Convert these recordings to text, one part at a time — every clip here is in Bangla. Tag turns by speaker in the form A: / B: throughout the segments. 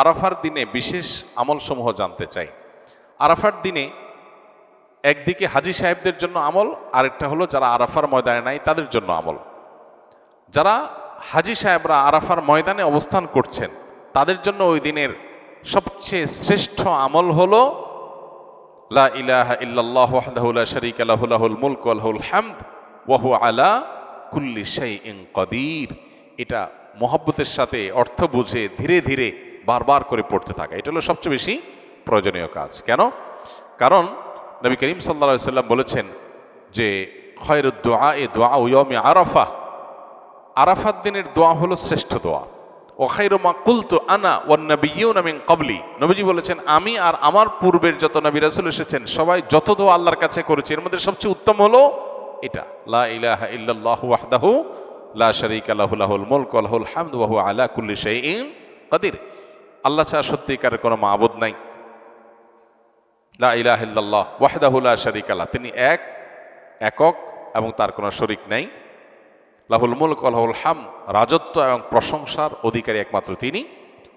A: আরাফার দিনে বিশেষ আমলসমূহ জানতে চাই। আরাফার দিনে একদিকে হাজি সাহেবদের জন্য আমল, আরেকটা হলো যারা আরাফার ময়দানে নাই, তাদের জন্য আমল। যারা হাজি সাহেবরা আরাফার ময়দানে অবস্থান করছেন, তাদের জন্য ওই দিনের সবচেয়ে শ্রেষ্ঠ আমল হলো, লা ইলাহা লা হামদ আলা কুল্লি শাইইন এটা মহব্বতের সাথে অর্থ বুঝে ধীরে ধীরে বারবার করে পড়তে থাকা। এটা হলো সবচেয়ে বেশি প্রয়োজনীয় কাজ। কেন? কারণ নবী করিম সাল্লা সাল্লাম বলেছেন যে খয়ের দোয়া এ দোয়া উয়মে আরাফা। আরাফাত দিনের দোয়া হলো শ্রেষ্ঠ দোয়া। ও খাইরমা কুলতু আনা ও নবীও নামিন কবলি নবীজি বলেছেন, আমি আর আমার পূর্বের যত নবী রাসুল এসেছেন, সবাই যত দোয়া আল্লাহর কাছে করেছে, এর মধ্যে সবচেয়ে উত্তম হলো এটা। লা ইলাহা ইল্লাল্লাহু ওয়াহদাহু লা শারীকা লাহু, লাহুল মুলকু ওয়া লাহুল হামদু ওয়া হুয়া আলা কুল্লি শাইইন কাদির। আল্লাহ ছাড়া সত্যিকার কোনো মাবুদ নাই। লা ইলাহা ইল্লাল্লাহ, ওয়াহদাহু লা শারীকা লাহ, তিনি এক, একক, এবং তার কোনো শরিক নাই। লাহুল মুলক লাহুল হাম রাজত্ব এবং প্রশংসার অধিকারী একমাত্র তিনি।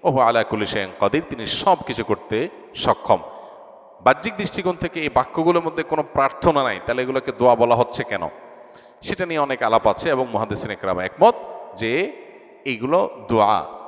A: ওহু আলা কুলি শেন কদির, তিনি সব কিছু করতে সক্ষম। বাহ্যিক দৃষ্টিকোণ থেকে এই বাক্যগুলোর মধ্যে কোনো প্রার্থনা নাই, তাহলে এগুলোকে দোয়া বলা হচ্ছে কেন? সেটা নিয়ে অনেক আলাপ আছে এবং মহাদেসিন একমত যে এইগুলো দোয়া।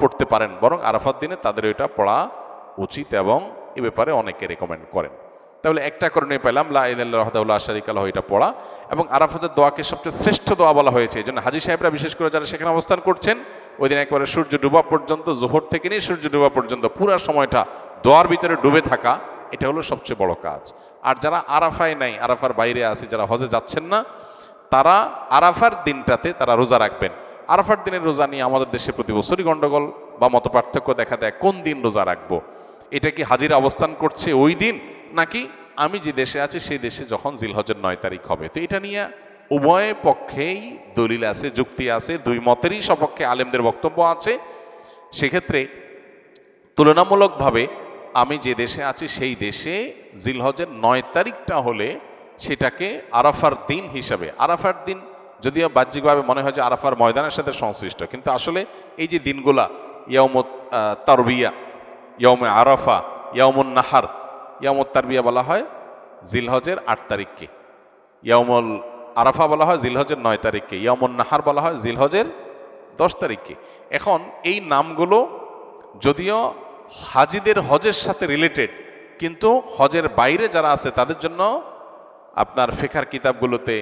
A: পড়তে পারেন, বরং আরাফার দিনে তাদের এটা পড়া উচিত এবং এ ব্যাপারে অনেকে রেকমেন্ড করেন। তাহলে একটা করে নিয়ে পেলাম, লা ইলাহা ওয়াহদাহু শারীকা লাহু এটা পড়া এবং আরাফাতের দোয়াকে সবচেয়ে শ্রেষ্ঠ দোয়া বলা হয়েছে। এই জন্য হাজি সাহেবরা বিশেষ করে যারা সেখানে অবস্থান করছেন, ওই দিন একবারে সূর্য ডুবা পর্যন্ত, জোহর থেকে নিয়ে সূর্য ডুবা পর্যন্ত পুরো সময়টা দোয়ার ভিতরে ডুবে থাকা, এটা হলো সবচেয়ে বড় কাজ। আর যারা আরাফায় নাই, আরাফার বাইরে আছে, যারা হজে যাচ্ছেন না, তারা আরাফার দিনটাতে তারা রোজা রাখবেন। আরাফার দিনের রোজা নিয়ে আমাদের দেশে প্রতি বছরই গণ্ডগোল বা মত পার্থক্য দেখা দেয়, কোন দিন রোজা রাখব? এটা কি হাজির অবস্থান করছে ওই দিন? নাকি আমি যে দেশে আছি, সেই দেশে যখন জিলহজের নয় তারিখ হবে। তো এটা নিয়ে উভয় পক্ষেই দলিল আছে, যুক্তি আছে, দুই মতেরই সপক্ষে আলেমদের বক্তব্য আছে। সেক্ষেত্রে তুলনামূলকভাবে আমি যে দেশে আছি, সেই দেশে জিলহজের নয় তারিখটা হলে সেটাকে আরাফার দিন হিসাবে, আরাফার দিন যদিও বাহ্যিকভাবে মনে হয় যে আরাফার ময়দানের সাথে সংশ্লিষ্ট, কিন্তু আসলে এই যে দিনগুলা ইয়মত তারবিয়া ইয়মে আরাফা ইয়মুন নাহার ইয়ামত তারবিয়া বলা হয় জিলহজের আট তারিখকে। ইয়ামল আরাফা বলা হয় জিলহজের নয় তারিখকে। ইয়ামুন নাহার বলা হয় জিলহজের দশ তারিখকে। এখন এই নামগুলো যদিও হাজিদের হজের সাথে রিলেটেড কিন্তু হজের বাইরে যারা আছে তাদের জন্য আপনার ফেখার কিতাবগুলোতে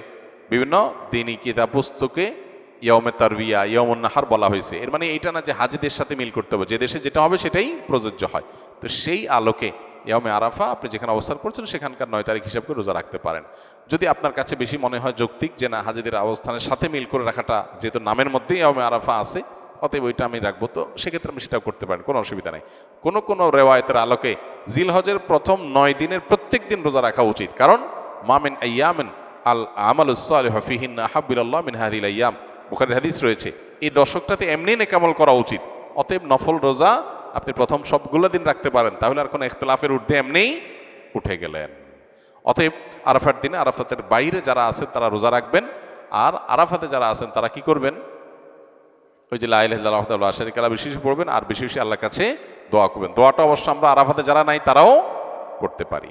A: বিভিন্ন দিনী কিতাব পুস্তকে ইয়মে তারবিয়া ইয়মুন নাহার বলা হয়েছে। এর মানে এইটা না যে হাজিদের সাথে মিল করতে হবে। যে দেশে যেটা হবে সেটাই প্রযোজ্য হয়। তো সেই আলোকে ইয়মে আরাফা, আপনি যেখানে অবস্থান করছেন, সেখানকার নয় তারিখ হিসাব রোজা রাখতে পারেন। যদি আপনার কাছে বেশি মনে হয় যৌক্তিক যে না, হাজিদের অবস্থানের সাথে মিল করে রাখাটা যেহেতু নামের মধ্যেই ইয়মে আরাফা আছে, অতএব ওইটা আমি রাখব। তো সেক্ষেত্রে আমি সেটাও করতে পারেন, কোনো অসুবিধা নেই। কোনো কোনো রেওয়ায়তের আলোকে জিলহজের প্রথম নয় দিনের প্রত্যেক দিন রোজা রাখা উচিত। কারণ মামেন আয়ামিন আল আমাল হফিহিন আহাবিল্লাহ মিন হাদিল আয়াম বুখারের হাদিস রয়েছে, এই দশকটাতে এমনি নেকামল করা উচিত। অতএব নফল রোজা আপনি প্রথম সবগুলো দিন রাখতে পারেন, তাহলে আর কোনো ইখতলাফের ঊর্ধ্বে এমনিই উঠে গেলেন। অতএব আরাফার দিনে আরাফাতের বাইরে যারা আছেন তারা রোজা রাখবেন, আর আরাফাতে যারা আছেন তারা কি করবেন? ওই যে লাইল্লাহ আশারিকালা বেশি বেশি পড়বেন, আর বেশি বেশি আল্লাহর কাছে দোয়া করবেন। দোয়াটা অবশ্য আমরা আরাফাতে যারা নাই তারাও করতে পারি।